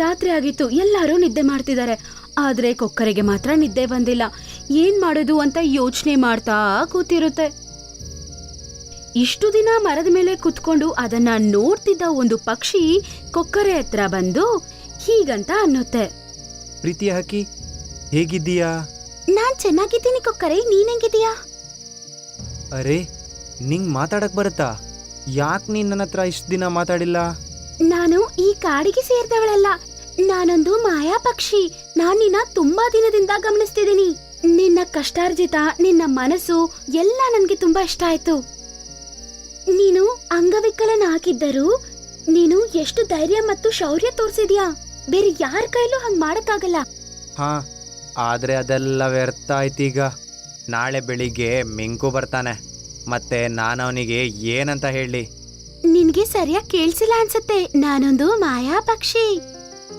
ರಾತ್ರಿ ಆಗಿತ್ತು ಎಲ್ಲರೂ ನಿದ್ದೆ ಮಾಡ್ತಿದ್ದಾರೆ. ಆದ್ರೆ ಕೊಕ್ಕರೆಗೆ ಮಾತ್ರ ನಿದ್ದೆ ಬಂದಿಲ್ಲ. ಏನ್ ಮಾಡೋದು ಅಂತ ಯೋಚನೆ ಮಾಡ್ತಾ ಕೂತಿರುತ್ತೆ. ಇಷ್ಟು ದಿನ ಮರದ ಮೇಲೆ ಕುತ್ಕೊಂಡು ಅದನ್ನ ನೋಡ್ತಿದ್ದ ಒಂದು ಪಕ್ಷಿ ಕೊಕ್ಕರೆ ಹತ್ರ ಬಂದು ಹೀಗಂತ ಅನ್ನುತ್ತೆ. ಪ್ರೀತಿ ಹಾಕಿ ಹೇಗಿದ್ದೀಯಾ? ನಾನ್ ಚೆನ್ನಾಗಿದ್ದೀನಿ ಕೊಕ್ಕರೆ ನೀನ್ ಹೆಂಗಿದೀಯಾ ಅರೆ ನಿಂಗ್ ಮಾತಾಡಕ್ ಬರುತ್ತಾ? ಯಾಕೆ ನೀನ್ ನನ್ನ ಹತ್ರ ಇಷ್ಟು ದಿನ ಮಾತಾಡಿಲ್ಲ? ನಾನು ಈ ಕಾಡಿಗೆ ಸೇರಿದವಳಲ್ಲ. ನಾನೊಂದು ಮಾಯಾ ಪಕ್ಷಿ. ನಾನ್ ನಿನ್ನ ತುಂಬಾ ದಿನದಿಂದ ಗಮನಿಸ್ತಿದ್ದೀನಿ. ನಿನ್ನ ಕಷ್ಟಾರ್ಜಿತ, ನಿನ್ನ ಮನಸ್ಸು ಎಲ್ಲ ನನಗೆ ತುಂಬಾ ಇಷ್ಟ ಆಯ್ತು. ನೀನು ಅಂಗವಿಕಲನಾಗಿದ್ದರೂ ನೀನು ಎಷ್ಟು ಧೈರ್ಯ ಮತ್ತು ಶೌರ್ಯ ತೋರಿಸಿದ್ಯಾ? ಬೇರೆ ಯಾರ ಕೈಲೂ ಹಂಗ್ ಮಾಡಕ್ಕಾಗಲ್ಲ. ಹಾ, ಆದ್ರೆ ಅದೆಲ್ಲ ವ್ಯರ್ಥ ಆಯ್ತೀಗ. ನಾಳೆ ಬೆಳಿಗ್ಗೆ ಮಿಂಕು ಬರ್ತಾನೆ. ಮತ್ತೆ ನಾನವನಿಗೆ ಏನಂತ ಹೇಳಿ? ನಿನ್ಗೆ ಸರಿಯಾಗಿ ಕೇಳಿಸಿಲ್ಲ ಅನ್ಸತ್ತೆ. ನಾನೊಂದು ಮಾಯಾ ಪಕ್ಷಿ.